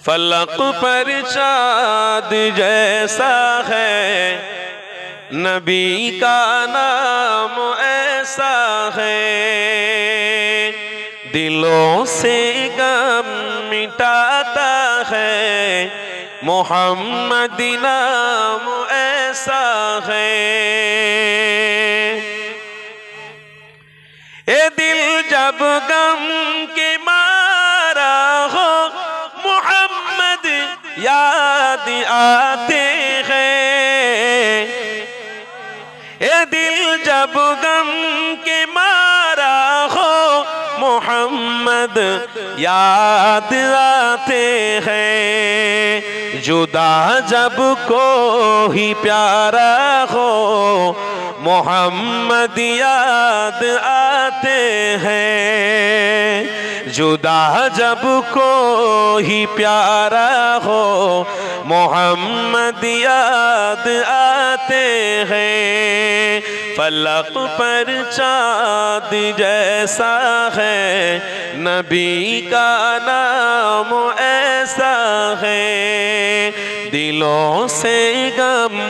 فلق پر چاند جیسا ہے نبی کا نام ایسا ہے دلوں سے غم مٹاتا ہے محمد نام ایسا ہے یاد آتے ہیں۔ اے دل جب غم کے مارا ہو، محمد یاد آتے ہیں۔ جدا جب کو ہی پیارا ہو محمد یاد آتے ہیں۔ جدا جب کو ہی پیارا ہو، محمد یاد آتے ہیں۔ فلق پر چاند جیسا ہے، نبی کا نام ایسا ہے۔ دلوں سے غم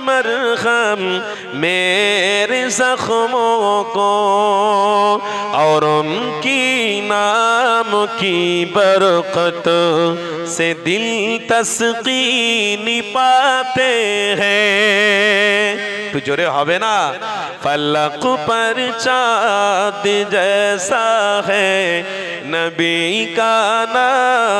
کی شبنم ہے مرغم میرے زخموں کو اور ان کی نام کی برکت سے دل تسکین پاتے ہیں تو جورے ہوئے نا فلق پر چاند جیسا ہے نبی کا نام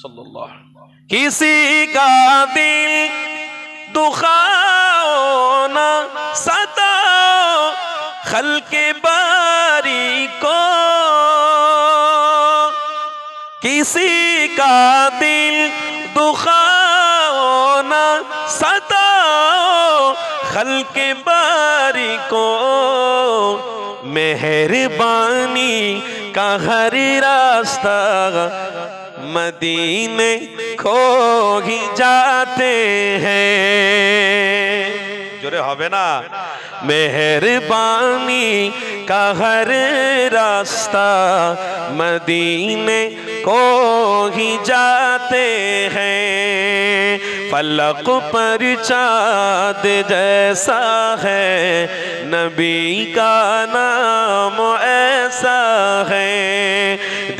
صلی اللہ کسی کا دل دکھاؤ نہ ستاؤ خلق باری کو کسی کا دل دکھاؤ نہ ستاؤ خلق باری کو مہربانی کا ہر راستہ مدینے کھو ہی جاتے ہیں۔ جورے ہوئے نا۔ مہربانی کا ہر راستہ مدینے کو ہی جاتے ہیں۔ فلق پر چاند جیسا ہے نبی کا نام ایسا ہے۔